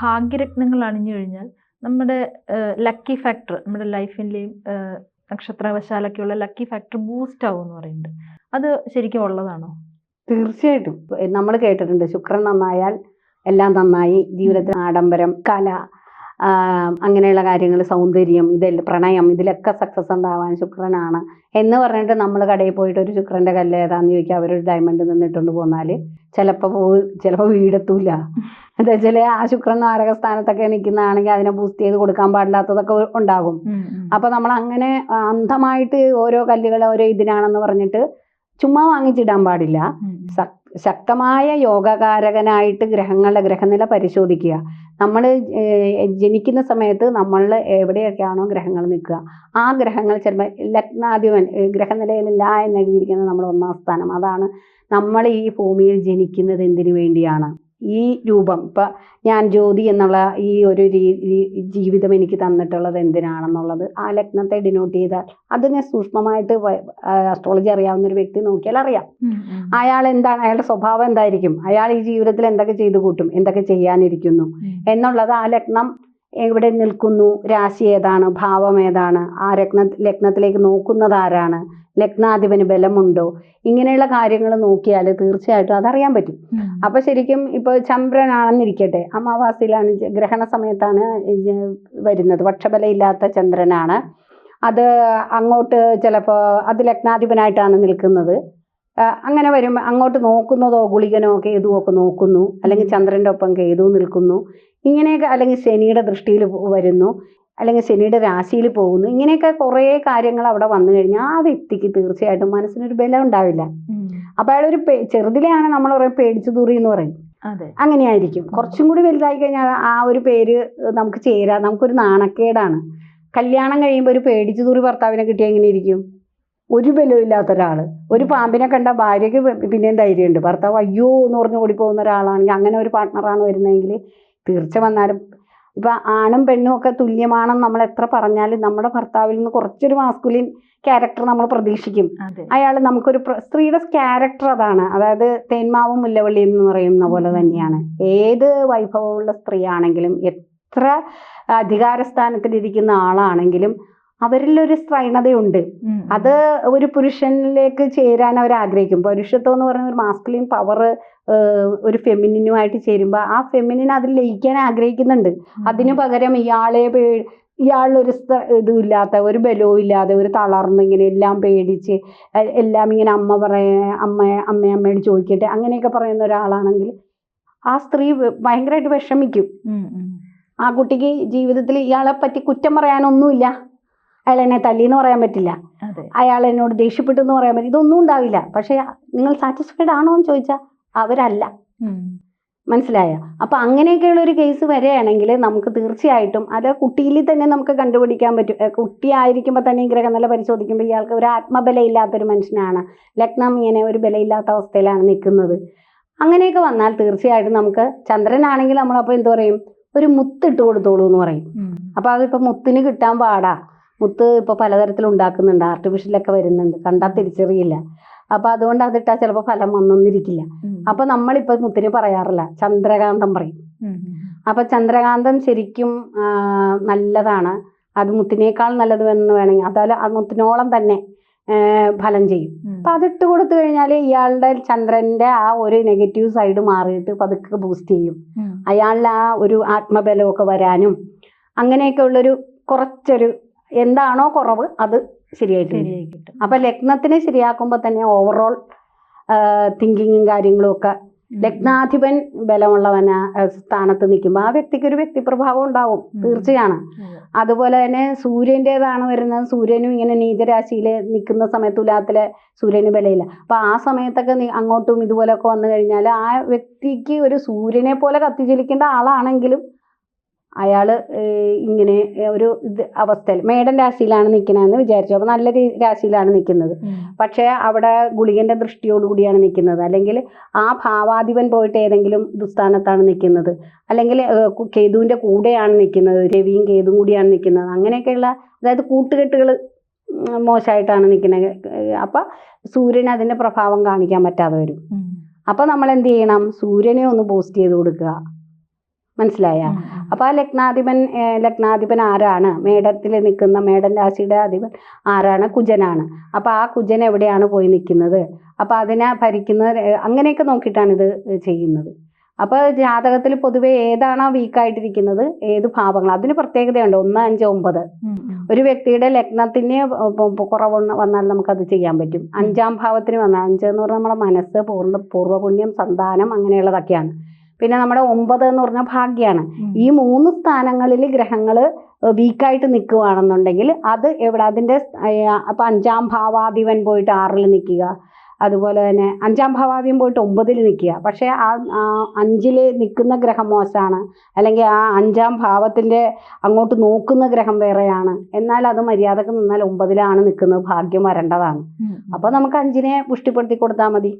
ഭാഗ്യരത്നങ്ങൾ അണിഞ്ഞു കഴിഞ്ഞാൽ നമ്മുടെ ലക്കി ഫാക്ടർ നമ്മുടെ ലൈഫിന്റെയും നക്ഷത്രവശാലൊക്കെയുള്ള ലക്കി ഫാക്ടർ ബൂസ്റ്റ് ആവും എന്ന് പറയുന്നുണ്ട്. അത് ശരിക്കും ഉള്ളതാണോ? തീർച്ചയായിട്ടും. നമ്മൾ കേട്ടിട്ടുണ്ട് ശുക്രൻ നന്നായാൽ എല്ലാം നന്നായി ജീവിതത്തിൽ ആഡംബരം കല അങ്ങനെയുള്ള കാര്യങ്ങൾ സൗന്ദര്യം ഇതെല്ലാം പ്രണയം ഇതിലൊക്കെ സക്സസ് ഉണ്ടാവാൻ ശുക്രനാണ്. എന്ന് പറഞ്ഞിട്ട് നമ്മൾ കടയിൽ പോയിട്ട് ഒരു ശുക്രന്റെ കല്ല് ഏതാന്ന് ചോദിക്കുക അവരൊരു ഡയമണ്ട് നിന്നിട്ടുണ്ട് പോന്നാൽ ചിലപ്പോൾ പോ ചിലപ്പോൾ വീടെത്തൂല. എന്താ വെച്ചാൽ ആ ശുക്രൻ നാരക സ്ഥാനത്തൊക്കെ നിൽക്കുന്നതാണെങ്കിൽ അതിനെ ബൂസ്റ്റ് ചെയ്ത് കൊടുക്കാൻ പാടില്ലാത്തതൊക്കെ ഉണ്ടാകും. അപ്പോൾ നമ്മൾ അങ്ങനെ അന്ധമായിട്ട് ഓരോ കല്ലുകൾ ഓരോ ഇതിനാണെന്ന് പറഞ്ഞിട്ട് ചുമ്മാ വാങ്ങിച്ചിടാൻ പാടില്ല. ശക്തമായ യോഗകാരകനായിട്ട് ഗ്രഹങ്ങളുടെ ഗ്രഹനില പരിശോധിക്കുക. നമ്മൾ ജനിക്കുന്ന സമയത്ത് നമ്മൾ എവിടെയൊക്കെയാണോ ഗ്രഹങ്ങൾ നിൽക്കുക. ആ ഗ്രഹങ്ങൾ ചിലപ്പോൾ ലഗ്നാധിപൻ ഏഹ് ഗ്രഹനിലയിലില്ല എന്ന് എഴുതിയിരിക്കുന്നത് നമ്മൾ ഒന്നാം സ്ഥാനം. അതാണ് നമ്മൾ ഈ ഭൂമിയിൽ ജനിക്കുന്നത് എന്തിനു വേണ്ടിയാണ്. ഈ രൂപം. ഇപ്പം ഞാൻ ജ്യോതി എന്നുള്ള ഈ ഒരു ജീവിതം എനിക്ക് തന്നിട്ടുള്ളത് എന്തിനാണെന്നുള്ളത് ആ ലഗ്നത്തെ ഡിനോട്ട് ചെയ്താൽ അതിനെ സൂക്ഷ്മമായിട്ട് അസ്ട്രോളജി അറിയാവുന്ന ഒരു വ്യക്തി നോക്കിയാൽ അറിയാം. അയാൾ എന്താണ്? അയാളുടെ സ്വഭാവം എന്തായിരിക്കും? അയാൾ ഈ ജീവിതത്തിൽ എന്തൊക്കെ ചെയ്തു കൂട്ടും? എന്തൊക്കെ ചെയ്യാനിരിക്കുന്നു? എന്നുള്ളത് ആ ലഗ്നം എവിടെ നിൽക്കുന്നു? രാശി ഏതാണ്? ഭാവം ഏതാണ്? ആ രത്ന ലഗ്നത്തിലേക്ക് നോക്കുന്നത് ആരാണ്? ലഗ്നാധിപന് ബലമുണ്ടോ? ഇങ്ങനെയുള്ള കാര്യങ്ങൾ നോക്കിയാൽ തീർച്ചയായിട്ടും അതറിയാൻ പറ്റും. അപ്പോൾ ശരിക്കും ഇപ്പോൾ ചന്ദ്രനാണെന്നിരിക്കട്ടെ. അമാവാസിയിലാണ് ഗ്രഹണ സമയത്താണ് വരുന്നത്. പക്ഷബലം ഇല്ലാത്ത ചന്ദ്രനാണ്. അത് അങ്ങോട്ട് ചിലപ്പോൾ അത് ലഗ്നാധിപനായിട്ടാണ് നിൽക്കുന്നത്. അങ്ങനെ വരുമ്പോൾ അങ്ങോട്ട് നോക്കുന്നതോ ഗുളികനോ കേതുവോ ഒക്കെ നോക്കുന്നു. അല്ലെങ്കിൽ ചന്ദ്രന്റെ ഒപ്പം കേതു നിൽക്കുന്നു. ഇങ്ങനെയൊക്കെ അല്ലെങ്കിൽ ശനിയുടെ ദൃഷ്ടിയിൽ വരുന്നു. അല്ലെങ്കിൽ ശനിയുടെ രാശിയിൽ പോകുന്നു. ഇങ്ങനെയൊക്കെ കുറേ കാര്യങ്ങൾ അവിടെ വന്നു കഴിഞ്ഞാൽ ആ വ്യക്തിക്ക് തീർച്ചയായിട്ടും മനസ്സിനൊരു ബലം ഉണ്ടാവില്ല. അപ്പോൾ അയാൾ ഒരു ചെറുതിലെയാണ് നമ്മൾ പറയും പേടിച്ചു തൂറി എന്ന് പറയും. അങ്ങനെയായിരിക്കും. കുറച്ചും കൂടി വലുതായി കഴിഞ്ഞാൽ ആ ഒരു പേര് നമുക്ക് ചേരാ. നമുക്കൊരു നാണക്കേടാണ്. കല്യാണം കഴിയുമ്പോൾ ഒരു പേടിച്ചു തൂറി ഭർത്താവിനെ കിട്ടിയാൽ എങ്ങനെ ഇരിക്കും? ഒരു ബലവും ഇല്ലാത്ത ഒരാൾ ഒരു പാമ്പിനെ കണ്ട ഭാര്യയ്ക്ക് പിന്നെയും ധൈര്യമുണ്ട്. ഭർത്താവ് അയ്യോ എന്ന് പറഞ്ഞ് ഓടിപ്പോകുന്ന ഒരാളാണെങ്കിൽ അങ്ങനെ ഒരു പാർട്ട്ണറാണ് വരുന്നതെങ്കിൽ തീർച്ച വന്നാലും ഇപ്പം ആണും പെണ്ണും ഒക്കെ തുല്യമാണെന്ന് നമ്മൾ എത്ര പറഞ്ഞാലും നമ്മുടെ ഭർത്താവിൽ നിന്ന് കുറച്ചൊരു മാസ്കുലിൻ ക്യാരക്ടർ നമ്മൾ പ്രതീക്ഷിക്കും. അയാൾ നമുക്കൊരു സ്ത്രീയുടെ ക്യാരക്ടർ അതാണ്. അതായത് തേന്മാവും മുല്ലവള്ളി എന്ന് പറയുന്ന പോലെ തന്നെയാണ്. ഏത് വൈഭവമുള്ള സ്ത്രീ ആണെങ്കിലും എത്ര അധികാരസ്ഥാനത്തിലിരിക്കുന്ന ആളാണെങ്കിലും അവരിലൊരു സ്ത്രൈണതയുണ്ട്. അത് ഒരു പുരുഷനിലേക്ക് ചേരാൻ അവർ ആഗ്രഹിക്കും. പുരുഷത്വം എന്ന് പറയുന്ന ഒരു മാസ്കുലിൻ പവർ ഒരു ഫെമിനിനുമായിട്ട് ചേരുമ്പോൾ ആ ഫെമിനിൻ അതിൽ ലയിക്കാൻ ആഗ്രഹിക്കുന്നുണ്ട്. അതിനു പകരം ഇയാളെ പേ ഇയാളൊരു ഇതും ഇല്ലാത്ത ഒരു ബലവും ഇല്ലാതെ ഒരു തളർന്ന് ഇങ്ങനെ എല്ലാം പേടിച്ച് എല്ലാം ഇങ്ങനെ അമ്മ പറയ അമ്മ അമ്മ അമ്മയോട് ചോദിക്കട്ടെ അങ്ങനെയൊക്കെ പറയുന്ന ഒരാളാണെങ്കിൽ ആ സ്ത്രീ ഭയങ്കരമായിട്ട് വിഷമിക്കും. ആ കുട്ടിക്ക് ജീവിതത്തിൽ ഇയാളെ പറ്റി കുറ്റം പറയാനൊന്നുമില്ല. അയാൾ എന്നെ തല്ലി എന്ന് പറയാൻ പറ്റില്ല. അയാൾ എന്നോട് ദേഷ്യപ്പെട്ടു എന്ന് പറയാൻ പറ്റില്ല. ഇതൊന്നും ഉണ്ടാവില്ല. പക്ഷേ നിങ്ങൾ സാറ്റിസ്ഫൈഡ് ആണോ എന്ന് ചോദിച്ചാൽ അവരല്ല. മനസ്സിലായോ? അപ്പൊ അങ്ങനെയൊക്കെയുള്ള ഒരു കേസ് വരികയാണെങ്കിൽ നമുക്ക് തീർച്ചയായിട്ടും അത് കുട്ടിയിൽ തന്നെ നമുക്ക് കണ്ടുപിടിക്കാൻ പറ്റും. കുട്ടിയായിരിക്കുമ്പോൾ തന്നെ ഈ ഗ്രഹനില പരിശോധിക്കുമ്പോൾ ഇയാൾക്ക് ഒരു ആത്മബലയില്ലാത്തൊരു മനുഷ്യനാണ്. ലഗ്നം ഇങ്ങനെ ഒരു ബലമില്ലാത്ത അവസ്ഥയിലാണ് നിൽക്കുന്നത്. അങ്ങനെയൊക്കെ വന്നാൽ തീർച്ചയായിട്ടും നമുക്ക് ചന്ദ്രനാണെങ്കിൽ നമ്മളപ്പോൾ എന്ത് പറയും? ഒരു മുത്തിട്ട് കൊടുത്തോളൂ എന്ന് പറയും. അപ്പൊ അതിപ്പോൾ മുത്തിന് കിട്ടാൻ പാടാ. മുത്ത് ഇപ്പോൾ പലതരത്തിൽ ഉണ്ടാക്കുന്നുണ്ട്. ആർട്ടിഫിഷ്യലൊക്കെ വരുന്നുണ്ട്. കണ്ടാൽ തിരിച്ചറിയില്ല. അപ്പോൾ അതുകൊണ്ട് അതിട്ടാൽ ചിലപ്പോൾ ഫലം വന്നൊന്നിരിക്കില്ല. അപ്പോൾ നമ്മളിപ്പോൾ മുത്തിന് പറയാറില്ല. ചന്ദ്രകാന്തം പറയും. അപ്പോൾ ചന്ദ്രകാന്തം ശരിക്കും നല്ലതാണ്. അത് മുത്തിനേക്കാൾ നല്ലത് എന്ന് വേണമെങ്കിൽ അതായത് ആ മുത്തിനോളം തന്നെ ഫലം ചെയ്യും. അപ്പം അതിട്ട് കൊടുത്തു കഴിഞ്ഞാൽ ഇയാളുടെ ചന്ദ്രന്റെ ആ ഒരു നെഗറ്റീവ് സൈഡ് മാറിയിട്ട് പതുക്കെ ബൂസ്റ്റ് ചെയ്യും. അയാളുടെ ആ ഒരു ആത്മബലമൊക്കെ വരാനും അങ്ങനെയൊക്കെ ഉള്ളൊരു കുറച്ചൊരു എന്താണോ കുറവ് അത് ശരിയായിട്ട് കിട്ടും അപ്പൊ ലഗ്നത്തിനെ ശരിയാക്കുമ്പോൾ തന്നെ ഓവറോൾ തിങ്കിങ്ങും കാര്യങ്ങളും ഒക്കെ. ലഗ്നാധിപൻ ബലമുള്ളവന സ്ഥാനത്ത് നിൽക്കുമ്പോൾ ആ വ്യക്തിക്ക് ഒരു വ്യക്തിപ്രഭാവം ഉണ്ടാവും തീർച്ചയാണ്. അതുപോലെ തന്നെ സൂര്യന്റെതാണ് വരുന്നത്. സൂര്യനും ഇങ്ങനെ നീചരാശിയിൽ നിൽക്കുന്ന സമയത്ത് തുലാത്തിലെ സൂര്യന് ബലയില്ല. അപ്പം ആ സമയത്തൊക്കെ അങ്ങോട്ടും ഇതുപോലൊക്കെ വന്നു കഴിഞ്ഞാൽ ആ വ്യക്തിക്ക് ഒരു സൂര്യനെ പോലെ കത്തിജ്വലിക്കേണ്ട ആളാണെങ്കിലും അയാൾ ഇങ്ങനെ ഒരു ഇത് അവസ്ഥയിൽ മേടൻ രാശിയിലാണ് നിൽക്കണതെന്ന് വിചാരിച്ചു. അപ്പോൾ നല്ല രാശിയിലാണ് നിൽക്കുന്നത് പക്ഷേ അവിടെ ഗുളികന്റെ ദൃഷ്ടിയോടുകൂടിയാണ് നിൽക്കുന്നത് അല്ലെങ്കിൽ ആ ഭാവാധിപൻ പോയിട്ട് ഏതെങ്കിലും ദുസ്ഥാനത്താണ് നിൽക്കുന്നത് അല്ലെങ്കിൽ കേതുവിന്റെ കൂടെയാണ് നിൽക്കുന്നത് രവിയും കേതും കൂടിയാണ് നിൽക്കുന്നത് അങ്ങനെയൊക്കെയുള്ള അതായത് കൂട്ടുകെട്ടുകൾ മോശമായിട്ടാണ് നിൽക്കുന്നത് അപ്പം സൂര്യൻ അതിന്റെ പ്രഭാവം കാണിക്കാൻ പറ്റാതെ വരും. അപ്പം നമ്മൾ എന്ത് ചെയ്യണം? സൂര്യനെ ഒന്ന് ബൂസ്റ്റ് ചെയ്ത് കൊടുക്കുക. മനസ്സിലായ. അപ്പൊ ആ ലഗ്നാധിപൻ ലഗ്നാധിപൻ ആരാണ്? മേടത്തിൽ നിൽക്കുന്ന മേടൻ രാശിയുടെ അധിപൻ ആരാണ്? കുജനാണ്. അപ്പൊ ആ കുജൻ എവിടെയാണ് പോയി നിൽക്കുന്നത്? അപ്പൊ അതിനെ ഭരിക്കുന്നത് അങ്ങനെയൊക്കെ നോക്കിയിട്ടാണ് ഇത് ചെയ്യുന്നത്. അപ്പൊ ജാതകത്തിൽ പൊതുവെ ഏതാണോ വീക്കായിട്ടിരിക്കുന്നത് ഏത് ഭാവങ്ങൾ അതിന് പ്രത്യേകതയുണ്ട്. ഒന്ന് അഞ്ച് ഒമ്പത്. ഒരു വ്യക്തിയുടെ ലഗ്നത്തിന് കുറവ് വന്നാൽ നമുക്കത് ചെയ്യാൻ പറ്റും. അഞ്ചാം ഭാവത്തിന് വന്നാൽ അഞ്ച് എന്ന് പറഞ്ഞാൽ നമ്മുടെ മനസ്സ് പൂർണ പൂർവപുണ്യം സന്താനം അങ്ങനെയുള്ളതൊക്കെയാണ്. പിന്നെ നമ്മുടെ ഒമ്പത് എന്ന് പറഞ്ഞ ഭാഗ്യമാണ് ഈ മൂന്ന് സ്ഥാനങ്ങളിൽ ഗ്രഹങ്ങൾ വീക്കായിട്ട് നിൽക്കുകയാണെന്നുണ്ടെങ്കിൽ അത് എവിടെ? അതിന്റെ അപ്പം അഞ്ചാം ഭാവാധിപൻ പോയിട്ട് ആറിൽ നിൽക്കുക. അതുപോലെ തന്നെ അഞ്ചാം ഭാവാധിപൻ പോയിട്ട് ഒമ്പതിൽ നിൽക്കുക. പക്ഷേ ആ അഞ്ചിൽ നിൽക്കുന്ന ഗ്രഹം മോശമാണ്. അല്ലെങ്കിൽ ആ അഞ്ചാം ഭാവത്തിന്റെ അങ്ങോട്ട് നോക്കുന്ന ഗ്രഹം വേറെയാണ്. എന്നാൽ അത് മര്യാദയ്ക്ക് നിന്നാൽ ഒമ്പതിലാണ് നിൽക്കുന്നത്. ഭാഗ്യം വരേണ്ടതാണ്. അപ്പോൾ നമുക്ക് അഞ്ചിനെ പുഷ്ടിപ്പെടുത്തി കൊടുത്താൽ മതി.